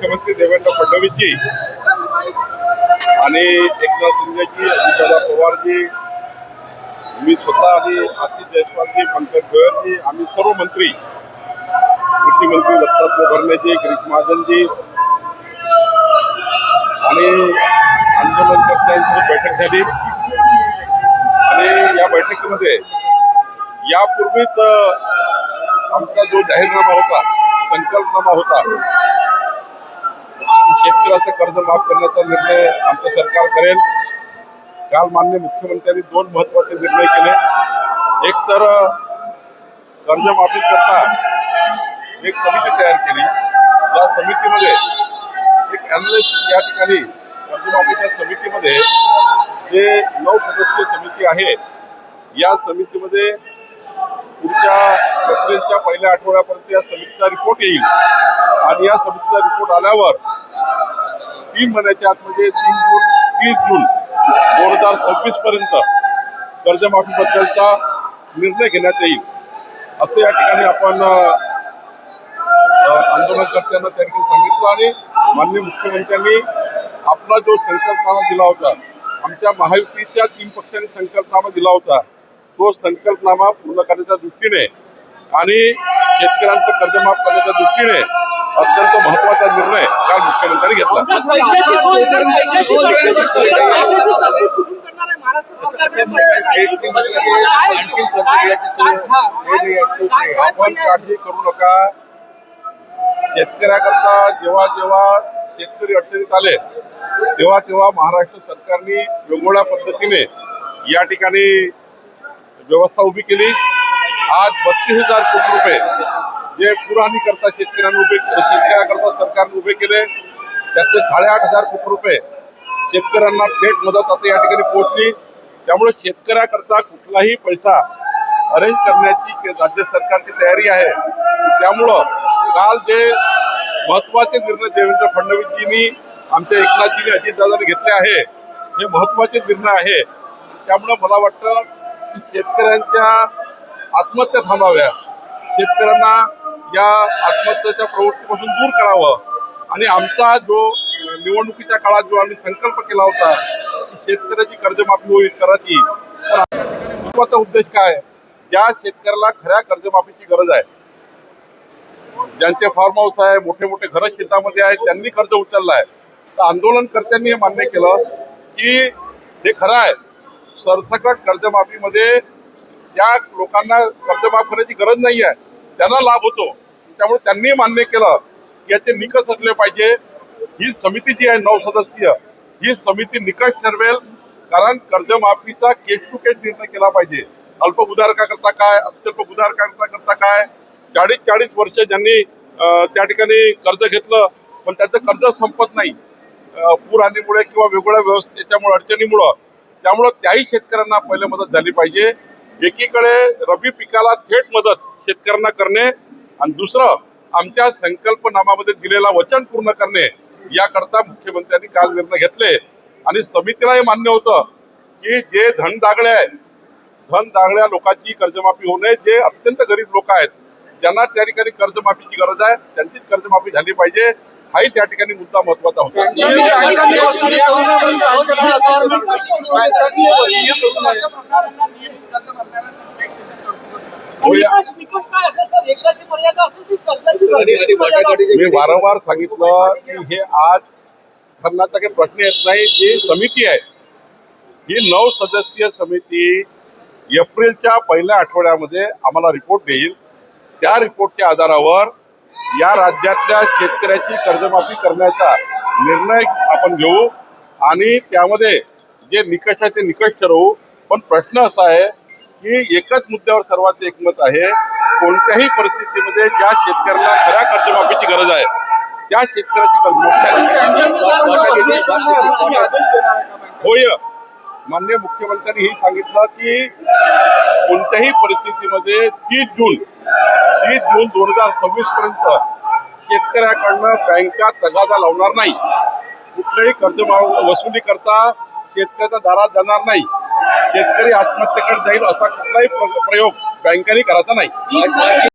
मुख्यमंत्री देवेंद्र फडणवीसजी आणि एकनाथ शिंदेजी अजितदादा पवारजी मी स्वतः आणि आशिष जयस्वालजी पंकज गोयलजी आम्ही सर्व मंत्री कृषी मंत्री दत्तात्रय भरणेजी गिरीश महाजनजी आणि आंदोलनकर्त्यांसोबत बैठक झाली. आणि या बैठकीमध्ये यापूर्वीच आमचा जो जाहीरनामा होता संकल्पनामा होता शेतकऱ्याचं कर्ज माफ करण्याचा निर्णय आमचं सरकार करेल. काल मान्य मुख्यमंत्र्यांनी दोन महत्त्वाचे निर्णय केले. एक तर कर्जमाफी करता एक समिती तयार केली. या समितीमध्ये एक अनालिस्ट या ठिकाणी कर्जमाफीच्या समितीमध्ये जे नऊ सदस्यीय समिती आहे या समितीमध्ये पुढच्या एप्रिलच्या पहिल्या आठवड्यापर्यंत या समितीचा रिपोर्ट येईल. आणि या समितीचा रिपोर्ट आल्यावर तीन महिन्याच्या आत म्हणजे तीन जून तीस जून दोन हजार सव्वीस पर्यंत कर्जमाफीबद्दलचा निर्णय घेण्यात येईल. असं या ठिकाणी आपण आंदोलनकर्त्यांना त्या ठिकाणी सांगितलं आणि माननीय मुख्यमंत्र्यांनी आपला जो संकल्पनामा दिला होता आमच्या महायुतीच्या तीन पक्षांनी संकल्पनामा दिला होता तो संकल्पनामा पूर्ण करण्याच्या दृष्टीने आणि शेतकऱ्यांचं कर्जमाफ करण्याच्या दृष्टीने अत्यंत महत्त्वाचा निर्णय काल मुख्यमंत्र्यांनी घेतला. आपण काळजी करू नका. शेतकऱ्याकरता जेव्हा जेव्हा शेतकरी अडचणीत आले तेव्हा तेव्हा महाराष्ट्र सरकारने वेगवेगळ्या पद्धतीने या ठिकाणी व्यवस्था उभी केली. आज बत्तीस हजार कोटी रुपये जे पुराणी करता शेतकऱ्यांनी उभे शेतकऱ्याकरता सरकारने उभे केले त्यातले साडेआठ हजार कोटी रुपये शेतकऱ्यांना थेट मदत आता या ठिकाणी पोहोचली. त्यामुळे शेतकऱ्याकरता कुठलाही पैसा अरेंज करण्याची राज्य सरकारची तयारी आहे त्यामुळं काल जे महत्त्वाचे निर्णय देवेंद्र फडणवीसजींनी आमच्या एकनाथजींनी अजितदादांनी घेतले आहे हे महत्त्वाचे निर्णय आहे. त्यामुळं मला वाटतं की शेतकऱ्यांच्या आत्महत्या थांबाव्या. शेतकऱ्यांना या आत्महत्येच्या प्रवृत्तीपासून दूर करावं. आणि आमचा जो निवडणुकीच्या काळात जो आम्ही संकल्प केला होता की शेतकऱ्याची कर्जमाफी होईल करायची तर महत्त्वाचा उद्देश काय? ज्या शेतकऱ्याला खऱ्या कर्जमाफीची गरज आहे. ज्यांचे फार्म हाऊस आहे मोठे मोठे घर शेतामध्ये आहेत त्यांनी कर्ज उचललं आहे तर आंदोलनकर्त्यांनी हे मान्य केलं की हे खरं आहे. सरसकट कर्जमाफीमध्ये ज्या लोकांना कर्जमाफ करण्याची गरज नाही आहे त्यांना लाभ होतो. त्यामुळे त्यांनी मान्य केलं की याचे निकष असले पाहिजे. ही समिती जी आहे नऊ सदस्यीय ही समिती निकष ठरवेल. कारण कर्जमाफीचा केस टू केस निर्णय केला पाहिजे. अल्प करता काय अत्यल्प करता करता काय? चाळीस चाळीस वर्ष ज्यांनी त्या ठिकाणी कर्ज घेतलं पण त्याचं कर्ज संपत नाही. पूर आणीमुळे किंवा वेगवेगळ्या व्यवस्थेच्यामुळे अडचणीमुळं. त्यामुळं त्याही शेतकऱ्यांना पहिले मदत झाली पाहिजे. एकीकडे रबी पिकाला थेट मदत शेतकऱ्यांना करणे आणि दुसरं आमच्या संकल्पनामामध्ये दिलेला वचन पूर्ण करणे याकरता मुख्यमंत्र्यांनी काल निर्णय घेतले आणि समितीलाही मान्य होतं की जे धन दागळे आहे धन दागड्या लोकांची कर्जमाफी होऊ नये जे अत्यंत गरीब लोक आहेत ज्यांना त्या ठिकाणी कर्जमाफीची गरज आहे त्यांचीच कर्जमाफी झाली पाहिजे हाही त्या ठिकाणी मुद्दा महत्त्वाचा होता मी वारंवार सांगितलं की हे आज ठरण्याचा काही प्रश्न येत नाही. जी समिती आहे ही नऊ सदस्यीय समिती एप्रिलच्या पहिल्या आठवड्यामध्ये आम्हाला रिपोर्ट देईल. त्या रिपोर्टच्या आधारावर या राज्यातल्या शेतकऱ्याची कर्जमाफी करण्याचा निर्णय आपण घेऊ. आणि त्यामध्ये जे निकष आहे ते निकष ठरवू. पण प्रश्न असा आहे की एकच मुद्द्यावर सर्वांचं एकमत आहे. कोणत्याही परिस्थितीमध्ये ज्या शेतकऱ्याला खऱ्या कर्जमाफीची गरज आहे त्या शेतकऱ्याची होय. माननीय मुख्यमंत्र्यांनी हे सांगितलं की कोणत्याही परिस्थितीमध्ये तीस जून तीस जून दोन हजार सव्वीस पर्यंत शेतकऱ्याकडनं बँका तगादा लावणार नाही. कुठल्याही कर्ज वसुली करता शेतकऱ्याच्या दारात जाणार नाही. शेतकरी आत्महत्येकडे जाईल असा कुठलाही प्र- प्रयोग बँकांनी करायचा नाही.